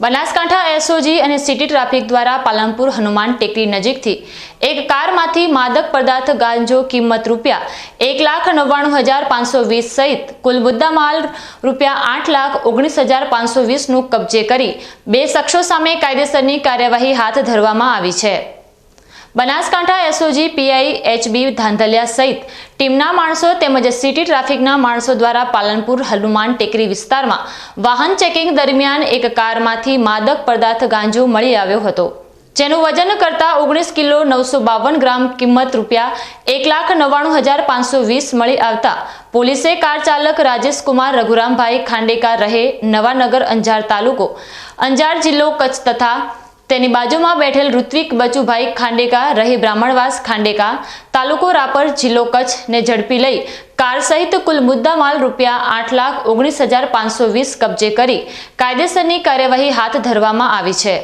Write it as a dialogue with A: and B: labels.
A: Banaskantha SOG અને city traffic દ્વારા પાલનપુર હનુમાન ટેકરી નજીકથી એક કારમાંથી માદક પદાર્થ ગાંજો કિંમત રૂપિયા એક લાખ નવ્વાણું હજાર પાંચસો વીસ સહિત કુલ મુદ્દામાલ રૂપિયા આઠ લાખ ઓગણીસ હજાર પાંચસો વીસનું કબજે કરી બે શખ્સો સામે કાયદેસરની કાર્યવાહી હાથ ધરવામાં આવી છે. Banaskantha SOG PI HB Dhandhaliya સહિત ટીમના માણસો તેમજ સિટી ટ્રાફિકના માણસો દ્વારા પાલનપુર હનુમાન ટેકરી વિસ્તારમાં વાહન ચેકિંગ દરમિયાન એક કારમાંથી માદક પદાર્થ ગાંજો મળી આવ્યો હતો. જેનું વજન કરતા ઓગણીસ કિલો નવસો બાવન ગ્રામ કિંમત રૂપિયા એક લાખ નવ્વાણું હજાર પાંચસો વીસ મળી આવતા પોલીસે કાર ચાલક રાજેશ કુમાર રઘુરામભાઈ ખાંડેકાર રહે નવાનગર અંજાર તાલુકો અંજાર જિલ્લો કચ્છ તથા તેની બાજુમાં બેઠેલ ઋત્વિક બચુભાઈ ખાંડેકા રહી બ્રાહ્મણવાસ ખાંડેકા તાલુકો રાપર જિલ્લો કચ્છને ઝડપી લઈ કાર સહિત કુલ મુદ્દામાલ રૂપિયા આઠ લાખ ઓગણીસ હજાર પાંચસો વીસ કબજે કરી કાયદેસરની કાર્યવાહી હાથ ધરવામાં આવી છે.